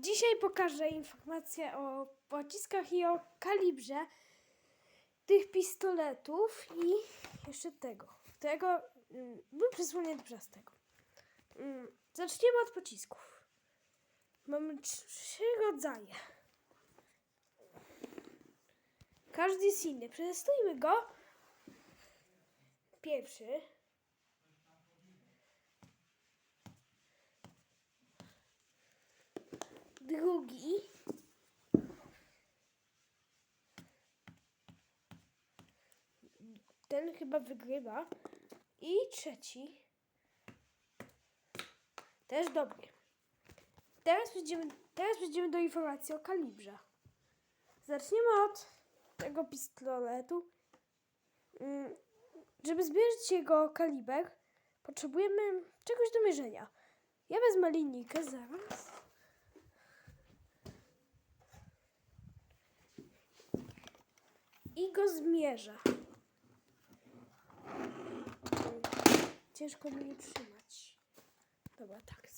Dzisiaj pokażę informację o pociskach i o kalibrze tych pistoletów i jeszcze tego. Tego mm, był przysłonięty przez tego. Mm, Zaczniemy od pocisków. Mamy trzy rodzaje. Każdy jest inny. Przetestujmy go. Pierwszy. Ten chyba wygrywa. I trzeci. Też dobry. Teraz przejdziemy, teraz przejdziemy do informacji o kalibrze. Zaczniemy od tego pistoletu. Mm, Żeby zmierzyć jego kaliber, potrzebujemy czegoś do mierzenia. Ja wezmę linijkę zaraz. I go zmierzę. Ciężko mi utrzymać. Dobra, tak.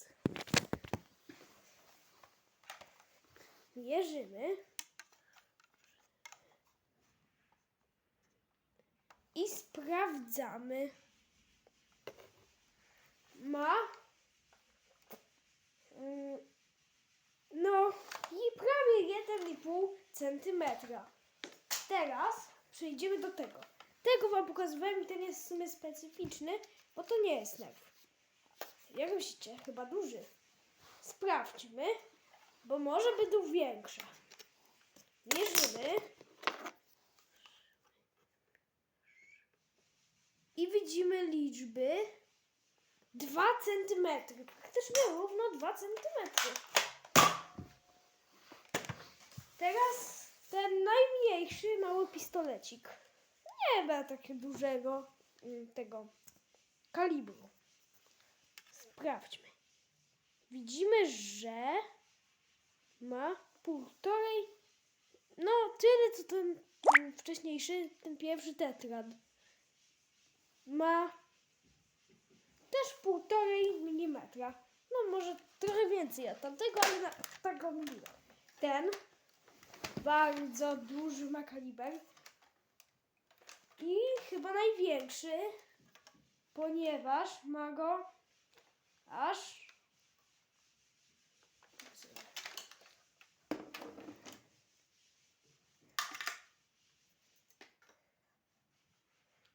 Mierzymy. I sprawdzamy. Ma. mm, No, i prawie 1,5 centymetra. Teraz przejdziemy do tego. Tego wam pokazywałem i ten jest w sumie specyficzny, bo to nie jest nerw. Jak myślicie? Chyba duży. Sprawdźmy, bo może będą większe. Mierzymy. I widzimy liczby 2 cm. Praktycznie równo 2 cm. Teraz ten najmniejszy mały pistolecik. Nie ma takiego dużego mm, tego kalibru. Sprawdźmy. Widzimy, że ma półtorej, no tyle co ten mm, wcześniejszy, ten pierwszy tetrad. Ma też półtorej milimetra. No może trochę więcej od tamtego, ale na tego milimetra. Ten bardzo duży ma kaliber i chyba największy, ponieważ ma go aż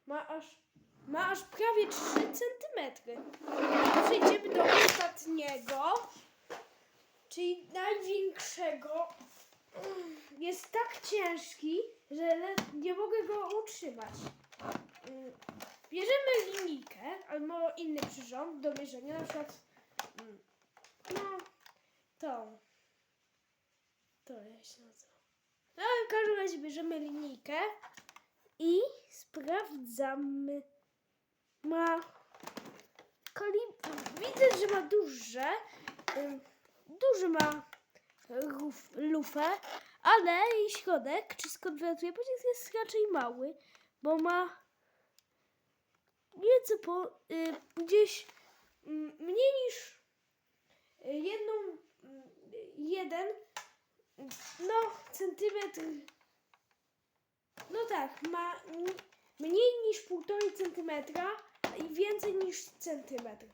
ma aż ma aż prawie 3 centymetry. Przejdziemy do ostatniego, czyli największego. Jest ciężki, że nie mogę go utrzymać. Mm, Bierzemy linijkę albo inny przyrząd do mierzenia, na przykład mm, no tą. To jak się nazywa. No, w każdym razie bierzemy linijkę i sprawdzamy. Ma kalib... Widzę, że ma duże. ym, Duży ma lufę, ale jej środek, czy skąd wylatuje pocisk, jest raczej mały, bo ma nieco po, y, gdzieś mm, mniej niż y, jedną, mm, jeden, no, centymetr, no tak, ma mniej niż półtorej centymetra i więcej niż centymetr.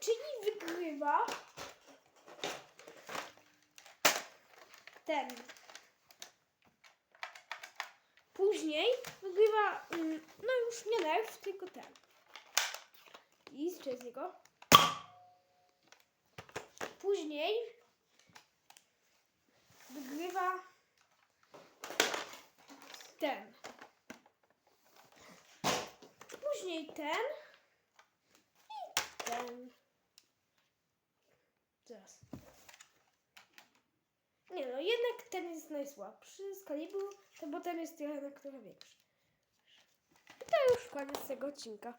Czyli wygrywa ten. Później wygrywa, mm, no już nie nerw, tylko ten. I z niego. Później wygrywa ten. Później ten i ten. Zaraz. Jednak ten jest najsłabszy z kalibru, to bo ten jest jednak trochę większy. I to już koniec tego odcinka.